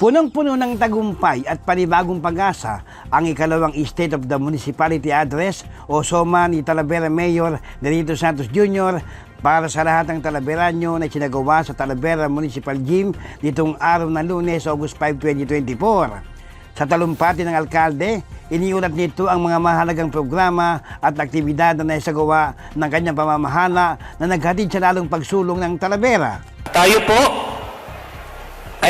Punong-puno ng tagumpay at panibagong pag-asa ang ikalawang State of the Municipality Address o SOMA ni Talavera Mayor Benito Santos Jr. para sa lahat ng Talaveranyo na sinagawa sa Talavera Municipal Gym nitong araw ng lunes, August 5, 2024. Sa talumpati ng alkalde, iniulat nito ang mga mahalagang programa at aktibidad na naisagawa ng kanyang pamamahala na naghatid sa lalong pagsulong ng Talavera. Tayo po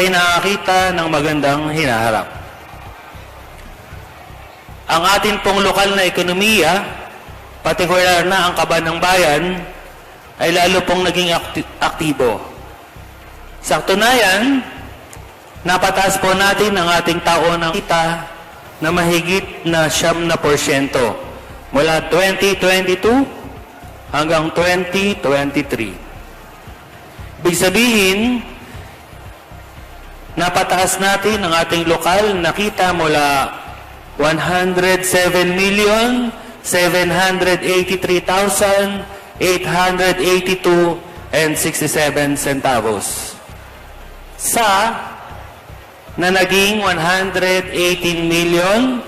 ay nakakita ng magandang hinaharap. Ang atin pong lokal na ekonomiya, partikular na ang kaban ng bayan, ay lalo pong naging akti- aktibo. Sa katunayan, napataas po natin ang ating tao ng kita na mahigit na siyam na porsyento mula 2022 hanggang 2023. Ibig sabihin, napataas natin ang ating lokal na kita mula 107 million 783,882 and 67 centavos sa na naging 118 million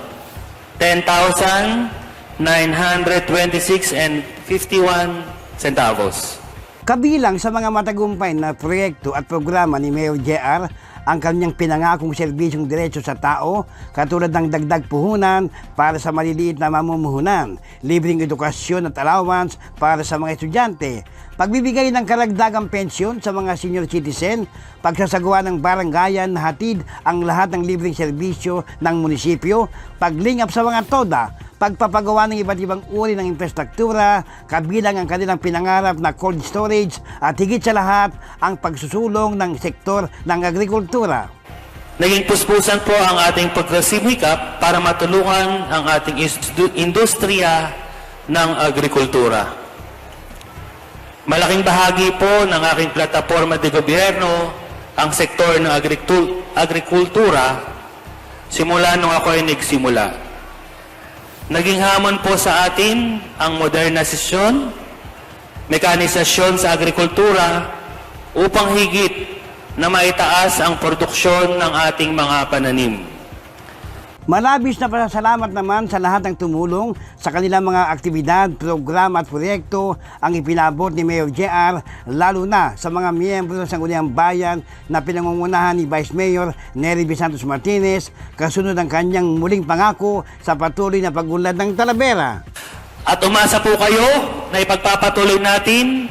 10,926 and 51 centavos. Kabilang sa mga matagumpay na proyekto at programa ni Mayor JR ang kanyang pinangakong serbisyong diretso sa tao katulad ng dagdag puhunan para sa maliliit na mamumuhunan, libreng edukasyon at allowance para sa mga estudyante, pagbibigay ng karagdagang pensyon sa mga senior citizen, pagsasagawa ng barangayan na hatid ang lahat ng libreng serbisyo ng munisipyo, paglingap sa mga toda, pagpapagawa ng iba't ibang uri ng infrastruktura, kabilang ang kanilang pinangarap na cold storage at higit sa lahat ang pagsusulong ng sektor ng agrikultura. Naging puspusan po ang ating pagkasimikap para matulungan ang ating industriya ng agrikultura. Malaking bahagi po ng aking plataforma de gobyerno ang sektor ng agrikul- agrikultura simula nung ako ay nagsimula. Naging hamon po sa atin ang modernisasyon, mekanisasyon sa agrikultura upang higit na maitaas ang produksyon ng ating mga pananim. Malabis na pasasalamat naman sa lahat ng tumulong sa kanilang mga aktibidad, programa at proyekto ang ipinabot ni Mayor JR lalo na sa mga miyembro ng Sangguniang Bayan na pinangungunahan ni Vice Mayor Nery B. Santos Martinez kasunod ng kanyang muling pangako sa patuloy na pagunlad ng Talavera. At umasa po kayo na ipagpapatuloy natin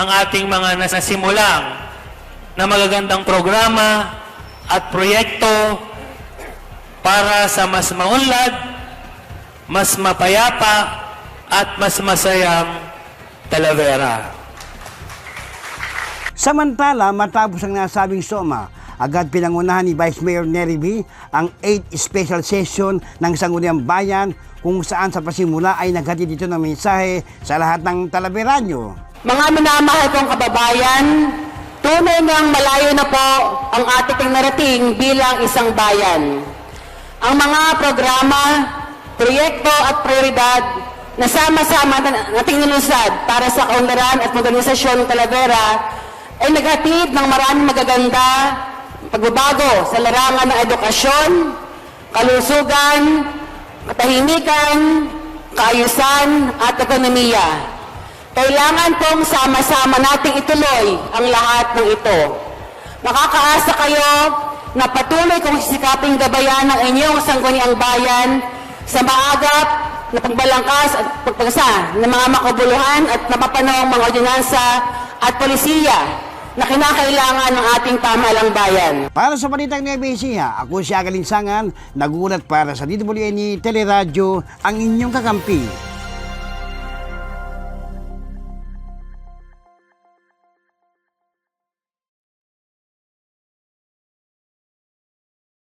ang ating mga nasasimulang na magagandang programa at proyekto para sa mas maunlad, mas mapayapa, at mas masayang Talavera. Samantala, matapos ang nasabing SOMA, agad pinangunahan ni Vice Mayor Nery B ang 8th special session ng Sangguniang Bayan kung saan sa pasimula ay naghatid dito ng mensahe sa lahat ng Talaveranyo. Mga minamahal kong kababayan, tunay ngang malayo na po ang ating narating bilang isang bayan. Ang mga programa, proyekto at prioridad na sama-sama na- nating nilusad para sa kaunlaran at modernisasyon ng Talavera ay naghatid ng maraming magaganda pagbabago sa larangan ng edukasyon, kalusugan, katahimikan, kaayusan at ekonomiya. Kailangan pong sama-sama nating ituloy ang lahat ng ito. Makakaasa kayo na patuloy kong sisikaping gabayan ng inyong sangguniang bayan sa maagap na pagbalangkas at pagpagsa ng mga makabuluhan at napapanawang mga ordinansa at polisiya na kinakailangan ng ating pamahalang bayan. Para sa Balitang Nueva Ecija, ako si Agalinsangan, nagulat para sa DWN Teleradyo, ang inyong kakampi.